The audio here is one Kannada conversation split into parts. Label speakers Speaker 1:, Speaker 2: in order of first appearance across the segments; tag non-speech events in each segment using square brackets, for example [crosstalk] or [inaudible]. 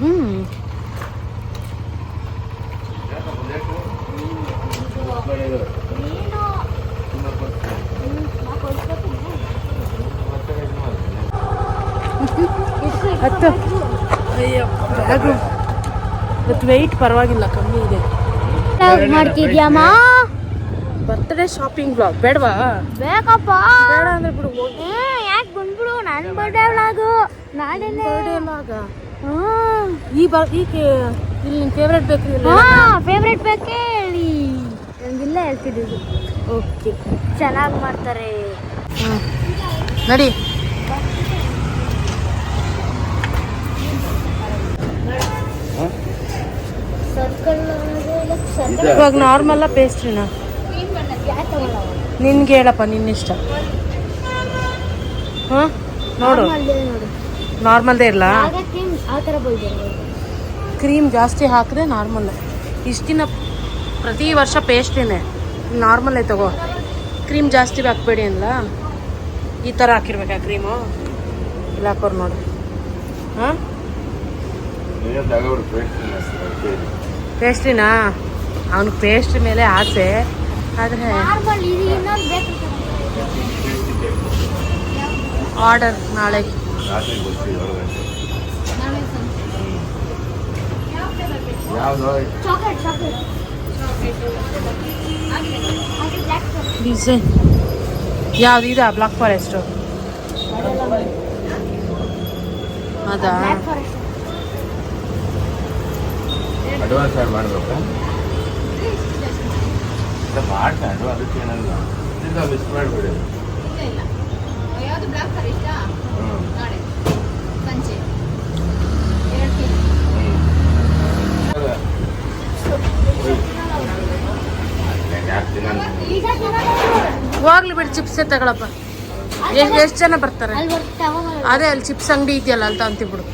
Speaker 1: ಹ್ಞೂ ಹತ್ತು. ವೆಯ್ಟ್ ಪರವಾಗಿಲ್ಲ ಕಮ್ಮಿ ಇದೆ.
Speaker 2: ಮಾಡ್ತಿದ್ಯಮ್ಮ
Speaker 1: ಬರ್ತ್ಡೇ ಶಾಪಿಂಗ್ ಬ್ಲಾಗ್ ಬೇಡವಾ?
Speaker 2: ಬೇಕಪ್ಪ.
Speaker 1: ಬೇಡ ಅಂದ್ರೆ ಬಿಡು ಹೋಗಿ.
Speaker 2: ಯಾಕೆ ಬಂದ್ಬಿಡು? ನನ್ನ ಬರ್ಡೇ ವ್ಲಾಗು ನಾಳೆ
Speaker 1: ಬರ್ಡೇ ಬ್ಲಾಗ ಈ ಬಾ ಈ ಕೆ ಇಲ್ಲಿ ನಿನ್ನ ಫೇವ್ರೆಟ್ ಬೇಕ್ರಿ
Speaker 2: ಹಾ ಫೇವ್ರೆಟ್ ಬೇಕೇ ಹೇಳಿ. ನಮಗಿಲ್ಲ ಹೇಳ್ತಿದ್ದೀವಿ
Speaker 1: ಓಕೆ
Speaker 2: ಚೆನ್ನಾಗಿ ಮಾಡ್ತಾರೆ.
Speaker 1: ನಡಿ.
Speaker 2: ಸರ್ಕಲ್
Speaker 1: ಇವಾಗ ನಾರ್ಮಲ್ಲ ಪೇಸ್ಟ್ರಿನಾ ನಿನ್ಗೆ ಹೇಳಪ್ಪ ನಿನ್ನಿಷ್ಟ ಹಾಂ? ನೋಡು.
Speaker 2: ನೋಡು
Speaker 1: ನಾರ್ಮಲ್ದೇ ಇರಲ್ಲ
Speaker 2: ಆಗ ಕ್ರೀಮ್
Speaker 1: ಜಾಸ್ತಿ ಹಾಕಿದ್ರೆ ನಾರ್ಮಲ್. ಇಷ್ಟಿನ ದಿನ ಪ್ರತಿ ವರ್ಷ ಪೇಸ್ಟ್ರಿನೇ ನಾರ್ಮಲ್ಲೇ ತಗೋ. ಕ್ರೀಮ್ ಜಾಸ್ತಿ ಹಾಕ್ಬೇಡಿ ಅಲ್ಲ ಈ ಥರ ಹಾಕಿರ್ಬೇಕಾ ಕ್ರೀಮು? ಇಲ್ಲ ಹಾಕೋರು ನೋಡು. ಹಾಂ? ಪೇಸ್ಟ್ರಿನಾ ಅವ್ನಿಗೆ ಪೇಸ್ಟ್ರಿ ಮೇಲೆ ಆಸೆ. ಆದರೆ
Speaker 2: ನಾರ್ಮಲ್ ಇದು ಇನ್ನೊಂದು ಬೇಕು
Speaker 1: ಆರ್ಡರ್ ನಾಳೆ
Speaker 2: ಚಾಕ್ಲೇಟ್ ಚಾಕ್ಲೇಟ್
Speaker 1: ಡಿಸೈನ್ ಯಾವ್ದು ಇದಾ ಬ್ಲಾಕ್ ಫಾರೆಸ್ಟು ಅದಾ
Speaker 2: ಬ್ಲ್ಯಾಕ್ ಫಾರೆಸ್ಟ್
Speaker 3: ಅಡ್ವಾನ್ಸ್ ಆಡ್ ಮಾಡ್ಕೊಂಡು ಅದಕ್ಕೆ ಏನಲ್ಲ ಇಲ್ಲ ಮಿಸ್ ಮಾಡಬೇಡಿ
Speaker 4: ಯಾವುದು ಬ್ಲಾಕ್ ಫಾರೆಸ್ಟಾ
Speaker 3: ಹ್ಞೂ
Speaker 4: ನಾಳೆ. ಸಂಜೆ. ಎರಡು ಕೆ
Speaker 3: ಯಾಕೆ ತಿನ್ನಲ್ಲ
Speaker 2: ಈಗ ತಿನ್ನೋದು.
Speaker 1: ಹೋಗ್ಲಿ ಬಿಡಿ ಚಿಪ್ಸ್ ತಗೊಳಪ್ಪ. ಎಷ್ಟು ಎಷ್ಟು ಜನ ಬರ್ತಾರೆ. ಅದೇ ಅಲ್ಲಿ ಚಿಪ್ಸ್ ಅಂಗಡಿ ಇದೆಯಲ್ಲ ಅಂತ ಅಂತಿಬಿಡು.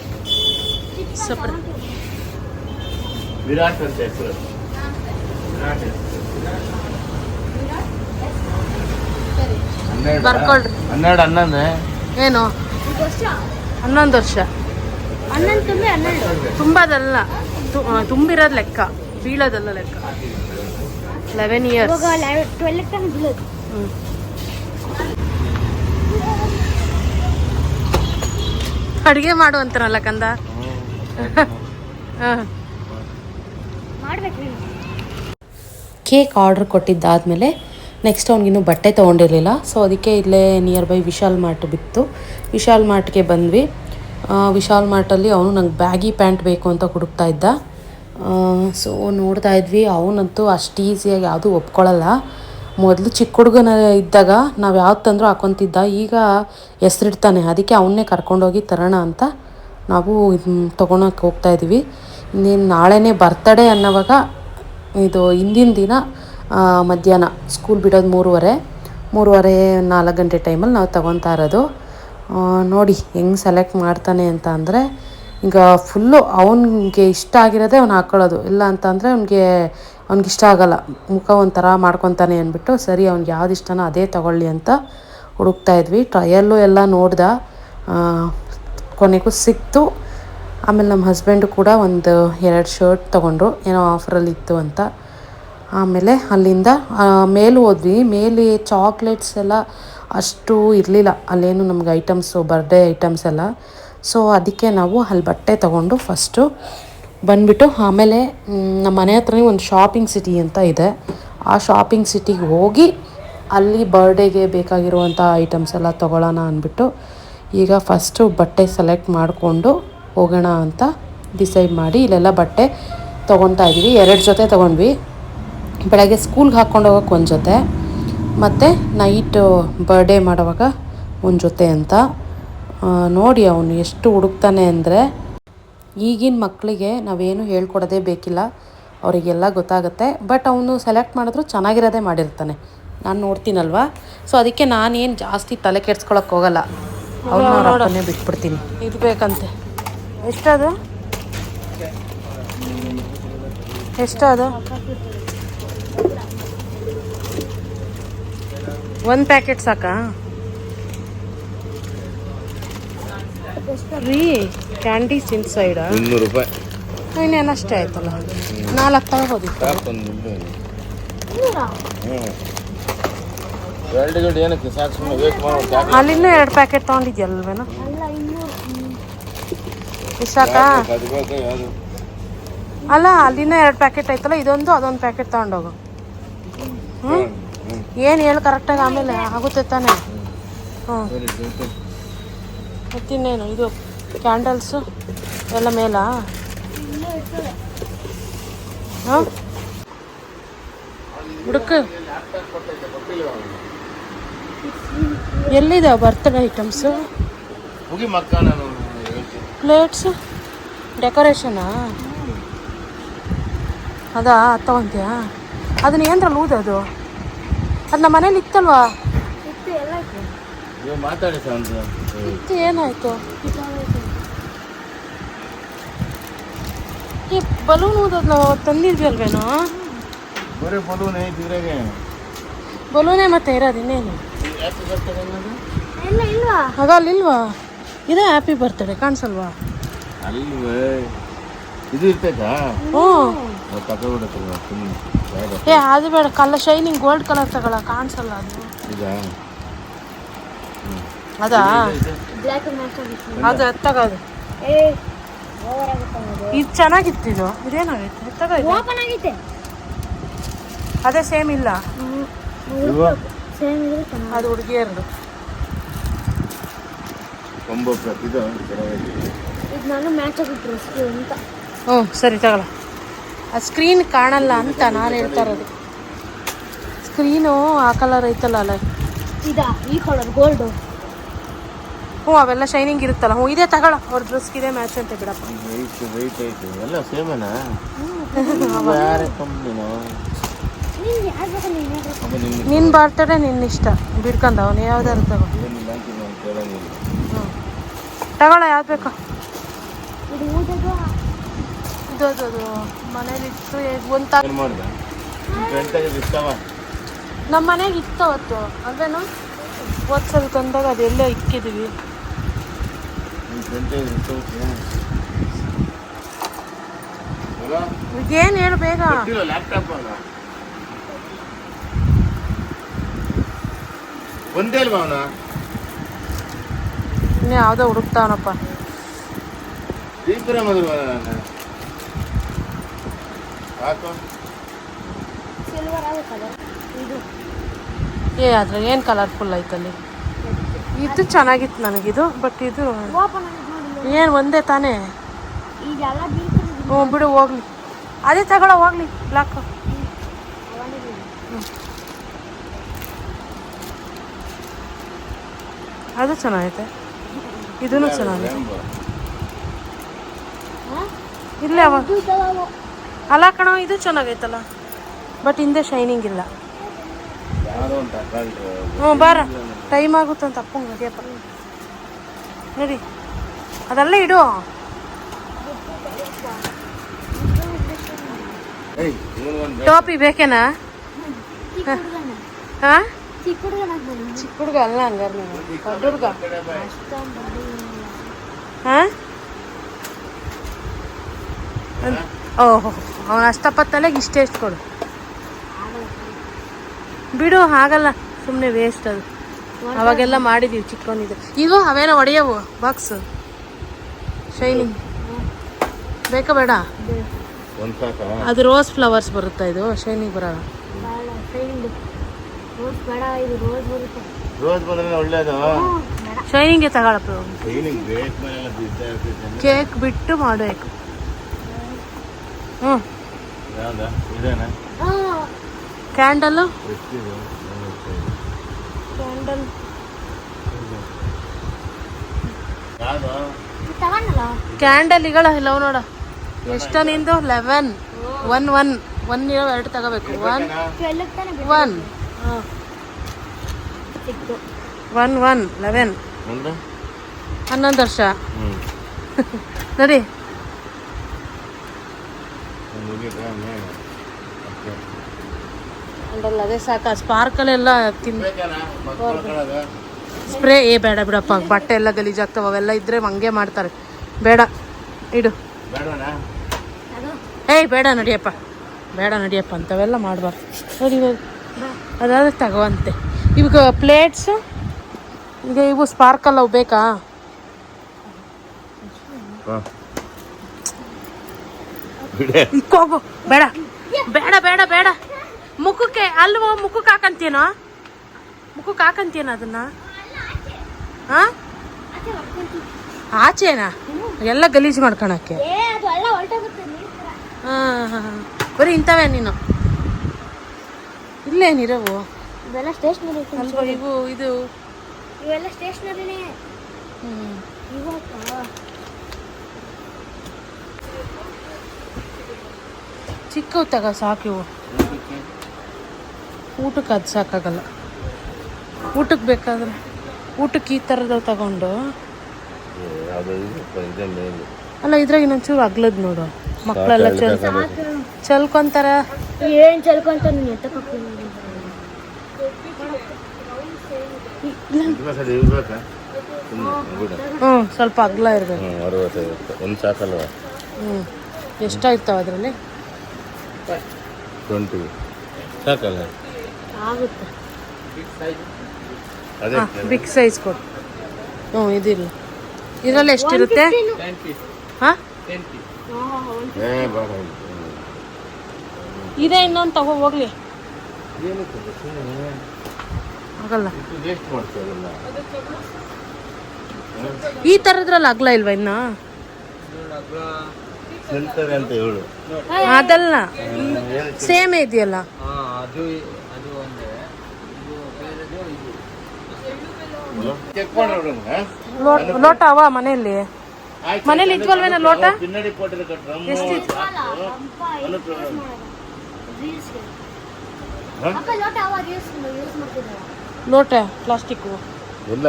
Speaker 1: ಸಪ್ರೇಟ್
Speaker 3: ವಿರಾಟ್ ಅಂತ ಹೆಸರು. ವಿರಾಟ್ ಹೆಸರು. ಹನ್ನೆರಡು
Speaker 1: ಬರ್ಕೊಳ್ರಿ.
Speaker 3: ಹನ್ನೆರಡು ಹನ್ನೊಂದು.
Speaker 1: ಏನು? ಹನ್ನೊಂದು ವರ್ಷ.
Speaker 2: ಹನ್ನೊಂದು ತುಂಬಿ ಹನ್ನೆರಡು.
Speaker 1: ತುಂಬದಲ್ಲ. ತುಂಬಿರೋದು ಲೆಕ್ಕ. ಬೀಳೋದಲ್ಲ ಲೆಕ್ಕ. ಲೆವೆನ್ ಇಯರ್ಸ್
Speaker 2: ಹ್ಞೂ ಟ್ವೆಲ್ ತನಕ ಬೀಳೋದು.
Speaker 1: ಅಡುಗೆ ಮಾಡು ಅಂತಾರಲ್ಲ ಕಂದ? ಹಾಂ.
Speaker 2: ಮಾಡ್ಬೇಕು ನೀನು.
Speaker 1: ಕೇಕ್ ಆರ್ಡ್ರ್ ಕೊಟ್ಟಿದ್ದಾದಮೇಲೆ ನೆಕ್ಸ್ಟ್ ಅವ್ನಿಗಿನ್ನೂ ಬಟ್ಟೆ ತೊಗೊಂಡಿರಲಿಲ್ಲ. ಸೊ ಅದಕ್ಕೆ ಇಲ್ಲೇ ನಿಯರ್ ಬೈ ವಿಶಾಲ್ ಮಾರ್ಟ್ ಬಿತ್ತು. ವಿಶಾಲ್ ಮಾರ್ಟ್ಗೆ ಬಂದ್ವಿ. ವಿಶಾಲ್ ಮಾರ್ಟಲ್ಲಿ ಅವನು ನಂಗೆ ಬ್ಯಾಗಿ ಪ್ಯಾಂಟ್ ಬೇಕು ಅಂತ ಹುಡುಕ್ತಾ ಇದ್ದ. ಸೊ ನೋಡ್ತಾ ಇದ್ವಿ. ಅವನಂತೂ ಅಷ್ಟು ಈಸಿಯಾಗಿ ಯಾವುದೂ ಒಪ್ಕೊಳ್ಳಲ್ಲ ಮೊದಲು ಚಿಕ್ಕ ಹುಡುಗನ ಇದ್ದಾಗ ನಾವು ಯಾವ್ದು ತಂದರೂ ಹಾಕೊತಿದ್ದ. ಈಗ ಹೆಸ್ರಿಡ್ತಾನೆ. ಅದಕ್ಕೆ ಅವನ್ನೇ ಕರ್ಕೊಂಡೋಗಿ ತರೋಣ ಅಂತ ನಾವು ತೊಗೊಳಕ್ಕೆ ಹೋಗ್ತಾ ಇದ್ದೀವಿ ಇನ್ನೇನು ನಾಳೆನೇ ಬರ್ತಡೇ ಅನ್ನೋವಾಗ ಇದು ಹಿಂದಿನ ದಿನ ಮಧ್ಯಾಹ್ನ ಸ್ಕೂಲ್ ಬಿಡೋದು ಮೂರುವರೆ. ಮೂರುವರೆ ನಾಲ್ಕು ಗಂಟೆ ಟೈಮಲ್ಲಿ ನಾವು ತಗೊತಾ ಇರೋದು. ನೋಡಿ ಹೆಂಗೆ ಸೆಲೆಕ್ಟ್ ಮಾಡ್ತಾನೆ ಅಂತ ಅಂದರೆ ಈಗ ಫುಲ್ಲು ಅವನಿಗೆ ಇಷ್ಟ ಆಗಿರೋದೇ ಅವ್ನು ಹಾಕ್ಕೊಳ್ಳೋದು ಇಲ್ಲ ಅಂತಂದರೆ ಅವ್ನಿಗೆ ಅವ್ನಿಗೆ ಇಷ್ಟ ಆಗಲ್ಲ. ಮುಖ ಒಂಥರ ಮಾಡ್ಕೊತಾನೆ ಅಂದ್ಬಿಟ್ಟು ಸರಿ ಅವ್ನಿಗೆ ಯಾವ್ದು ಇಷ್ಟನೋ ಅದೇ ತಗೊಳ್ಳಿ ಅಂತ ಹುಡುಕ್ತಾ ಇದ್ವಿ. ಟ್ರಯಲ್ಲು ಎಲ್ಲ ನೋಡ್ದ. ಕೊನೆಗೂ ಸಿಕ್ತು. ಆಮೇಲೆ ನಮ್ಮ ಹಸ್ಬೆಂಡು ಕೂಡ ಒಂದು ಎರಡು ಶರ್ಟ್ ತೊಗೊಂಡ್ರು. ಏನೋ ಆಫರಲ್ಲಿತ್ತು ಅಂತ. ಆಮೇಲೆ ಅಲ್ಲಿಂದ ಮೇಲೆ ಹೋದ್ವಿ. ಮೇಲೆ ಚಾಕ್ಲೇಟ್ಸ್ ಎಲ್ಲ ಅಷ್ಟು ಇರಲಿಲ್ಲ. ಅಲ್ಲೇನು ನಮ್ಗೆ ಐಟಮ್ಸು, ಬರ್ಡೇ ಐಟಮ್ಸ್ ಎಲ್ಲ. ಸೊ ಅದಕ್ಕೆ ನಾವು ಅಲ್ಲಿ ಬಟ್ಟೆ ತಗೊಂಡು ಫಸ್ಟು ಬಂದ್ಬಿಟ್ಟು ಆಮೇಲೆ ನಮ್ಮ ಮನೆ ಹತ್ರನೇ ಒಂದು ಶಾಪಿಂಗ್ ಸಿಟಿ ಅಂತ ಇದೆ. ಆ ಶಾಪಿಂಗ್ ಸಿಟಿಗೆ ಹೋಗಿ ಅಲ್ಲಿ ಬರ್ಡೇಗೆ ಬೇಕಾಗಿರುವಂಥ ಐಟಮ್ಸ್ ಎಲ್ಲ ತೊಗೊಳ್ಳೋಣ ಅಂದ್ಬಿಟ್ಟು ಈಗ ಫಸ್ಟು ಬಟ್ಟೆ ಸೆಲೆಕ್ಟ್ ಮಾಡಿಕೊಂಡು ಹೋಗೋಣ ಅಂತ ಡಿಸೈಡ್ ಮಾಡಿ ಇಲ್ಲೆಲ್ಲ ಬಟ್ಟೆ ತೊಗೊತಾ ಇದ್ದೀವಿ. ಎರಡು ಜೊತೆ ತೊಗೊಂಡ್ವಿ. ಬೆಳಗ್ಗೆ ಸ್ಕೂಲ್ಗೆ ಹಾಕ್ಕೊಂಡು ಹೋಗೋಕೆ ಒಂದು ಜೊತೆ, ಮತ್ತು ನೈಟು ಬರ್ಡೇ ಮಾಡೋವಾಗ ಒಂದು ಜೊತೆ ಅಂತ. ನೋಡಿ ಅವನು ಎಷ್ಟು ಹುಡುಕ್ತಾನೆ ಅಂದರೆ, ಈಗಿನ ಮಕ್ಕಳಿಗೆ ನಾವೇನು ಹೇಳ್ಕೊಡೋದೇ ಬೇಕಿಲ್ಲ, ಅವರಿಗೆಲ್ಲ ಗೊತ್ತಾಗುತ್ತೆ ಬಟ್ ಅವನು ಸೆಲೆಕ್ಟ್ ಮಾಡಿದ್ರು ಚೆನ್ನಾಗಿರೋದೇ ಮಾಡಿರ್ತಾನೆ. ನಾನು ನೋಡ್ತೀನಲ್ವಾ? ಸೊ ಅದಕ್ಕೆ ನಾನೇನು ಜಾಸ್ತಿ ತಲೆ ಕೆಡ್ಸ್ಕೊಳಕ್ಕೆ ಹೋಗಲ್ಲ. ಅವನ್ನ ಬಿಟ್ಬಿಡ್ತೀನಿ. ಇದು ಬೇಕಂತೆ. ಎಷ್ಟದು? ಎಷ್ಟದು?
Speaker 5: ಒಂದು ಪ್ಯಾಕೆಟ್ ಸಾಕಾ? ರೀ ಕ್ಯಾಂಡೀಸ್ ಇನ್ಸೈಡ್
Speaker 3: ಇನ್ನೂರು ರೂಪಾಯಿ.
Speaker 5: ಇನ್ನೇನು ಅಷ್ಟೇ ಆಯ್ತಲ್ಲ. ನಾಲ್ಕು ತಗೋಬೋದಿತ್ತು
Speaker 3: ಎರಡು ಏನಕ್ಕೆ ಸಾಕು ಸುಮ್ಮನೆ ವೇಟ್
Speaker 5: ಎರಡು ಪ್ಯಾಕೆಟ್ ತೊಗೊಂಡಿದ್ಯಲ್ವೇನೋ? ಸಾಕಾ? ಅಲ್ಲ ಅಲ್ಲಿನ ಎರಡು ಪ್ಯಾಕೆಟ್ ಆಯ್ತಲ್ಲ ಇದೊಂದು ಅದೊಂದು ಪ್ಯಾಕೆಟ್ ತಗೊಂಡೋಗು. ಹ್ಞೂ ಏನು ಹೇಳಿ ಕರೆಕ್ಟಾಗಿ ಆಮೇಲೆ ಆಗುತ್ತೆ ತಾನೆ.
Speaker 3: ಹಾಂ
Speaker 5: ಮತ್ತಿನ್ನೇನು ಇದು ಕ್ಯಾಂಡಲ್ಸು ಎಲ್ಲ ಮೇಲಾ? ಹಾಂ ಹುಡುಕು. ಎಲ್ಲಿದೆ ಬರ್ತಡೇ ಐಟಮ್ಸು ಪ್ಲೇಟ್ಸು ಡೆಕೋರೇಷನಾ ಅದಾ ತಗೊಂತೀಯಾ ಅದನ್ನ ಏನರಲ್ಲಿ ಊದೋದು ಅದು ನಮ್ಮ ಮನೇಲಿ ಇತ್ತಲ್ವಾ?
Speaker 2: ಇತ್ತು ಎಲ್ಲ ಇತ್ತು.
Speaker 3: ನೀವು ಮಾತಾಡಿ
Speaker 5: ಇತ್ತು ಏನಾಯ್ತು? ಈ ಬಲೂನ್ ಊದೋದು ನಾವು ತಂದಿದ್ವಿ ಅಲ್ವೇನೋ
Speaker 3: ಬರೀ ಬಲೂನ್ ಇದ್ರಾಗೆ
Speaker 5: ಬಲೂನೇ ಮತ್ತೆ ಇರೋದು ಇನ್ನೇನು?
Speaker 2: ಎಲ್ಲ ಇಲ್ವಾ?
Speaker 5: ಆಗ ಅಲ್ಲಿಲ್ವಾ? ಇದೇ ಹ್ಯಾಪಿ ಬರ್ತಡೇ ಕಾಣಿಸಲ್ವಾ?
Speaker 3: ಅಲ್ವೇ ಇದು ಇರ್ತೈತಾ?
Speaker 5: ಹ್ಞೂ
Speaker 3: ಕಥೆ ಸುಮ್ಮನೆ
Speaker 5: ಏ ಅದು ಬೇಡ ಕಲ್ಲ ಶೈನಿಂಗ್ ಗೋಲ್ಡ್ ಕಲರ್ ತಗೊಳ ಕಾಣಿಸಲ್ಲ ಅದು. ಅದಾ? ಅದು ತಗೋದು
Speaker 2: ಏ ಓವರ್ ಆಗುತ್ತೆ ಅದು.
Speaker 5: ಇದು ಚೆನ್ನಾಗಿತ್ತು ಇದು. ಇದೇನಾಗೈತೆ? ತಗೋ
Speaker 2: ಓಪನ್ ಆಗೈತೆ.
Speaker 5: ಅದೇ ಸೇಮ್ ಇಲ್ಲ. ಅದು ಹುಡುಗಿಯರ್ದು
Speaker 3: ಇದು
Speaker 2: ಇದು ನಾನು ಮ್ಯಾಚ್ ಆಗಿತ್ತು
Speaker 5: ಹ್ಞೂ ಸರಿ ತಗೊಳ ಆ ಸ್ಕ್ರೀನ್ ಕಾಣಲ್ಲ ಅಂತ ನಾನು ಹೇಳ್ತಾ ಇರೋದು. ಸ್ಕ್ರೀನು ಆ ಕಲರ್ ಐತಲ್ಲ ಅಲ್ಲ?
Speaker 2: ಇದಾ ಈ ಕಲರ್ ಗೋಲ್ಡು
Speaker 5: ಹ್ಞೂ ಅವೆಲ್ಲ ಶೈನಿಂಗ್ ಇರುತ್ತಲ್ಲ. ಹ್ಞೂ ಇದೇ ತಗೊಳ. ಅವ್ರ ಡ್ರೆಸ್ಗೆ ಇದೇ ಮ್ಯಾಚ್ ಅಂತ ಬಿಡಪ್ಪ.
Speaker 3: ಐತಿ ಎಲ್ಲ ನಿನ್ನ
Speaker 5: ಬರ್ತಡೇ ನಿನ್ನ ಇಷ್ಟ. ಬಿಡ್ಕಂದ ಅವನು ಯಾವ್ದಾರು ತಗೋ. ತಗೊಳ ಯಾವ್ದು ಬೇಕು. ಅದು ಮನೇಲಿತ್ತು ಒಂದು ತ
Speaker 3: ನಿಮ್ಮ
Speaker 5: ಮನೆಗೆ ಇತ್ತು ಅವತ್ತು. ಅದೇನು ಓದ್ಸಲ್ ತಂದಾಗ ಅದೆಲ್ಲ ಇಕ್ಕಿದೀವಿ. ಏನು? ಹೇಳು ಬೇಗ.
Speaker 3: ಒಂದೇ ಅಲ್ವಾ ಅವನ?
Speaker 5: ಇನ್ನು ಯಾವುದೋ ಹುಡುಕ್ತಾವನಪ್ಪ
Speaker 3: ಹಾಕು
Speaker 2: ಸಿಲ್ವರ್ ಆಗುತ್ತಲ್ಲ ಇದು.
Speaker 5: ಏ ಅದ್ರ ಏನು ಕಲರ್ಫುಲ್ ಐತಲ್ಲಿ ಇದು ಚೆನ್ನಾಗಿತ್ತು ನನಗಿದು ಬಟ್ ಇದು
Speaker 2: ಓಪನ್
Speaker 5: ಏನು ಒಂದೇ ತಾನೇ?
Speaker 2: ಇದೆಲ್ಲ ಬೀಳ್ತಿರೋದು
Speaker 5: ಹ್ಞೂ ಬಿಡು ಹೋಗ್ಲಿ. ಅದೇ ತಗೊಳ್ಳೋ ಹೋಗ್ಲಿ ಬ್ಲಾಕ್ ಅದು ಚೆನ್ನಾಗೈತೆ. ಇದೂ
Speaker 3: ಚೆನ್ನಾಗಿದೆ.
Speaker 5: ಇಲ್ಲೇ ಅವ ಅಲ್ಲ ಕಣ ಇದು ಚೆನ್ನಾಗೈತಲ್ಲ. ಬಟ್ ಹಿಂದೆ ಶೈನಿಂಗ್ ಇಲ್ಲ. ಹ್ಞೂ ಬಾರ. ಟೈಮ್ ಆಗುತ್ತಂತ ಅಪ್ಪಂಗೆ ಅದೇಪ್ಪ ನಡಿ. ಅದೆಲ್ಲ ಇಡು. ಟಾಪಿ ಬೇಕೇನಾ? ಹಾಂ?
Speaker 2: ಚಿಕ್ಕ
Speaker 5: ಹುಡುಗ ಅಲ್ಲ ಹಂಗಾರೆ ನೀನು. ದೊಡ್ಡ ಹುಡುಗ ಹಾಂ? ಓಹೋ ಅವನ ಅಷ್ಟಪತ್ತಲೆಗೆ ಇಷ್ಟೇ ಎಷ್ಟು ಕೊಡು. ಬಿಡು ಆಗಲ್ಲ ಸುಮ್ಮನೆ ವೇಸ್ಟ್ ಅದು. ಅವಾಗೆಲ್ಲ ಮಾಡಿದೀವಿ ಚಿಕ್ಕವನಿದ್ರೆ ಇದು ಅವೇನೋ ಒಡೆಯವು ಬಾಕ್ಸ್ ಶೈನಿಂಗ್ ಬೇಕಾ ಬೇಡ? ಅದು ರೋಸ್ ಫ್ಲವರ್ಸ್ ಬರುತ್ತಾ ಇದು? ಶೈನಿಂಗ್ ಬರೋಲ್ಲ.
Speaker 2: ಶೈನಿಂಗ್ ರೋಸ್ ಬೇಡ ಇದು ರೋಸ್ ಬರುತ್ತೆ.
Speaker 3: ರೋಸ್ ಬಂದ್ರೆ ಒಳ್ಳೇದು.
Speaker 2: ಬೇಡ.
Speaker 5: ಶೈನಿಂಗ್ಗೆ ತಗೊಳಪ್ಪ. ಕೇಕ್ ಬಿಟ್ಟು ಮಾಡಬೇಕು ಹ್ಞೂ. ಕ್ಯಾಂಡಲ್?
Speaker 2: ತಗೊಂಡಲ್ಲ?
Speaker 5: ಕ್ಯಾಂಡಲ್ಗಳ ಲವ್ ನೋಡ. ಎಷ್ಟು ನಿಂದು? ಲೆವೆನ್. One one. ಒನ್ ಇರೋ ಎರಡು ತಗೋಬೇಕು. One. One. One one. Eleven. ಹನ್ನೊಂದು ವರ್ಷ. [laughs] ನೋಡಿ. ಅಂಡಲ್ಲ ಅದೇ ಸಾಕ ಸ್ಪಾರ್ಕಲೆಲ್ಲ ತಿನ್
Speaker 3: ಬೇಕಲ್ಲ
Speaker 5: ಸ್ಪ್ರೇ ಏ ಬೇಡ ಬಿಡಪ್ಪ ಬಟ್ಟೆ ಎಲ್ಲ ಗಲೀಜಾಗ್ತಾವ ಅವೆಲ್ಲ ಇದ್ರೆ ಹಂಗೆ ಮಾಡ್ತಾರೆ. ಬೇಡ ಇಡು. ಏಯ್ ಬೇಡ ನಡಿಯಪ್ಪ. ಬೇಡ ನಡಿಯಪ್ಪ ಅಂತವೆಲ್ಲ ಮಾಡಬಾರ್ದು. ನೋಡಿ ಇವಾಗ ಅದಾದ್ರೆ ತಗೋಂತೆ. ಇವಾಗ ಪ್ಲೇಟ್ಸು ಈಗ ಇವು ಸ್ಪಾರ್ಕಲ್ ಅವು ಬೇಕಾ?
Speaker 3: ಹಾಂ ಬಿಡೆ.
Speaker 5: ಇಕ್ಕೋಗು. ಬೇಡ. ಬೇಡ ಬೇಡ ಬೇಡ. ಮುಖಕ್ಕೆ ಅಲ್ವ? ಮುಖಕ್ಕೆ ಹಾಕಂತೀನೋ ಮುಖಕ್ಕೆ ಹಾಕಂತೀನ ಅದನ್ನ? ಹಾ ಆಚೆನಾ? ಎಲ್ಲ ಗಲೀಜು ಮಾಡ್ಕೊಳಕ್ಕೆ. ಹಾಂ ಹಾಂ. ಬರೀ ಇಂಥವೇ ನೀನು. ಇಲ್ಲೇನಿರವು
Speaker 2: ಇವೆಲ್ಲ ಸ್ಟೇಷನರಿ
Speaker 5: ಇವು ಇದು.
Speaker 2: ಇವೆಲ್ಲ ಸ್ಟೇಷನರಿನೇ
Speaker 5: ಹ್ಮ್. ಚಿಕ್ಕವು ತಗೋ ಸಾಕು ಇವು. ಊಟಕ್ಕೆ? ಅದು ಸಾಕಾಗಲ್ಲ. ಊಟಕ್ಕೆ ಬೇಕಾದ್ರೆ ಊಟಕ್ಕೆ ಈ ಥರದ ತಗೊಂಡು. ಅಲ್ಲ ಇದ್ರಾಗ ಇನ್ನೊಂಚೂರು ಅಗ್ಲದ್ ನೋಡು. ಮಕ್ಕಳೆಲ್ಲ ಚಲ್ ಚಲ್ಕೊಂತಾರ?
Speaker 2: ಏನ್ ಚಲ್ಕೊಂತ ನೀನು ಎತ್ತಕ್ಕೆ
Speaker 3: ಇದು ಸರಿ ಇದು ಹ್ಞೂ
Speaker 5: ಸ್ವಲ್ಪ ಅಗ್ಲ ಇರ್ಬೇಕು.
Speaker 3: ಹ್ಞೂ ಅರವತ್ತೈವತ್ತು ಒಂದು ಸಾಕಲ್ವ?
Speaker 5: ಹ್ಞೂ ಎಷ್ಟಾಯ್ತಾವ ಅದರಲ್ಲಿ?
Speaker 3: ಟ್ವೆಂಟಿ ಸಾಕಲ್ಲ?
Speaker 5: ಆಗುತ್ತೆ.
Speaker 3: ಅದೇ
Speaker 5: ಬಿಗ್ ಸೈಜ್ ಕೊಡು. ಹ್ಞೂ ಇದಿಲ್ಲ ಇದರಲ್ಲಿ ಎಷ್ಟಿರುತ್ತೆ? ಹಾಂ? ಇದೇ ಇನ್ನೊಂದು ತಗೋ ಹೋಗ್ಲಿ. ಆಗಲ್ಲ. ಈ ಥರದ್ರಲ್ಲಿ ಅಗ್ಲ ಇಲ್ವಾ ಇನ್ನ?
Speaker 3: ನಿಲ್ತಾರೆ ಅಂತ ಹೇಳು
Speaker 5: ಅದಲ್ಲ ಸೇಮ್ ಇದೆಯಲ್ಲ
Speaker 3: ಚೆಕ್
Speaker 5: ಲೋಟ ಲೋಟ ಅವ ಮನೆಯಲ್ಲಿ ಮನೇಲಿ ಇದ್ವಲ್ವೇನ ಲೋಟ
Speaker 3: ಪಿನ್ನಡಿ
Speaker 2: ಅಪ್ಪ ಲೋಟ ಯೂಸ್
Speaker 5: ಲೋಟ ಪ್ಲಾಸ್ಟಿಕ್
Speaker 3: ಎಲ್ಲ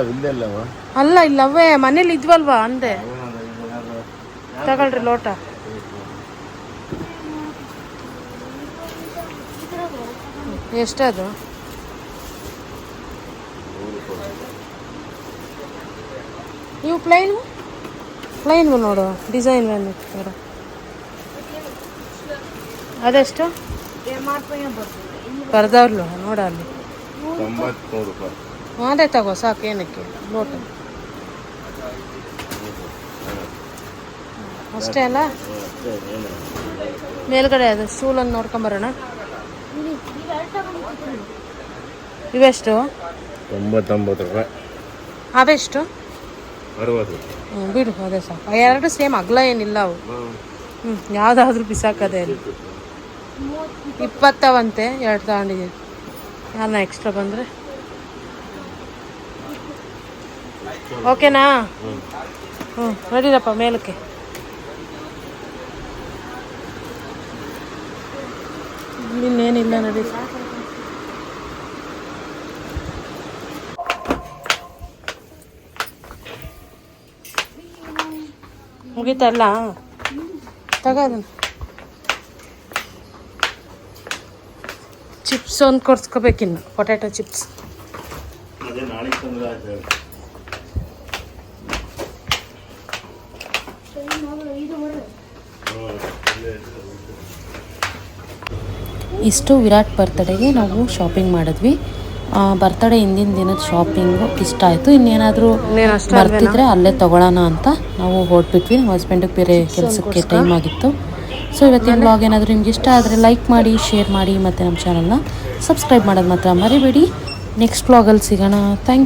Speaker 5: ಅಲ್ಲ ಇಲ್ಲವೇ ಮನೇಲಿ ಇದ್ವಲ್ವಾ ಅಂದೆ ತಗೊಳ್ರಿ ಲೋಟ ಎಷ್ಟದು ನೀವು ಪ್ಲೈನ್ ಪ್ಲೈನ್ ನೋಡು ಡಿಸೈನ್ ನೋಡು ಅದೆಷ್ಟು? ಬರ್ದವ್ರಲ್ಲ ನೋಡ ಅಲ್ಲಿ. ಅದೇ ತಗೋ, ಸಾಕು, ಏನಕ್ಕೆ? ಲೋಟ ಅಷ್ಟೇ ಅಲ್ಲ? ಮೇಲ್ಗಡೆ ಅದು ಸ್ಟೂಲನ್ನು ನೋಡ್ಕೊಂಬರೋಣ. ಇವೆಷ್ಟು?
Speaker 3: ತೊಂಬತ್ತೊಂಬತ್ತು ರೂಪಾಯಿ.
Speaker 5: ಅವೆಷ್ಟು?
Speaker 3: ಅರವತ್ತು
Speaker 5: ಹ್ಞೂ ಬಿಡು ಅದೇ ಸಾಕು. ಎರಡು ಸೇಮ್ ಅಗ್ಲ ಏನಿಲ್ಲ ಅವು. ಹ್ಞೂ ಯಾವುದಾದ್ರೂ ಬಿಸಾಕದೆ ಅಲ್ಲಿ. ಇಪ್ಪತ್ತವಂತೆ ಎರಡು ತಗೊಂಡಿದ್ದೀನಿ ಯಾರನ್ನ ಎಕ್ಸ್ಟ್ರಾ ಬಂದರೆ? ಓಕೆನಾ? ಹ್ಞೂ ನಡೀರಪ್ಪ ಮೇಲಕ್ಕೆ. ಇನ್ನೇನಿಲ್ಲ ನಡಿ ಮುಗೀತಲ್ಲ? ತಗೋ ಅದನ್ನ ಚಿಪ್ಸ್ ಒಂದು ಕೊಡ್ಸ್ಕೋಬೇಕಿನ್ನು ಪೊಟ್ಯಾಟೊ ಚಿಪ್ಸ್.
Speaker 3: ಅದೇ ನಾಳೆ ತಂದ್ರೆ ಆಯ್ತು. ಹೇಳು.
Speaker 5: ಇಷ್ಟು ವಿರಾಟ್ ಬರ್ತಡೆಗೆ ನಾವು ಶಾಪಿಂಗ್ ಮಾಡಿದ್ವಿ. ಬರ್ತಡೇ ಹಿಂದಿನ ದಿನದ ಶಾಪಿಂಗು ಇಷ್ಟ ಆಯಿತು. ಇನ್ನೇನಾದರೂ ಬರ್ತಿದ್ರೆ ಅಲ್ಲೇ ತಗೊಳ್ಳೋಣ ಅಂತ ನಾವು ಹೊರಟ್ಬಿಟ್ವಿ. ನಮ್ಮ ಹಸ್ಬೆಂಡಿಗೆ ಬೇರೆ ಕೆಲಸಕ್ಕೆ ಟೈಮ್ ಆಗಿತ್ತು. ಸೊ ಇವತ್ತಿನ ಬ್ಲಾಗ್ ಏನಾದರೂ ನಿಮ್ಗೆ ಇಷ್ಟ ಆದರೆ ಲೈಕ್ ಮಾಡಿ ಶೇರ್ ಮಾಡಿ ಮತ್ತು ನಮ್ಮ ಚಾನಲ್ನ ಸಬ್ಸ್ಕ್ರೈಬ್ ಮಾಡೋದು ಮಾತ್ರ ಮರಿಬೇಡಿ. ನೆಕ್ಸ್ಟ್ ಬ್ಲಾಗಲ್ಲಿ ಸಿಗೋಣ. ಥ್ಯಾಂಕ್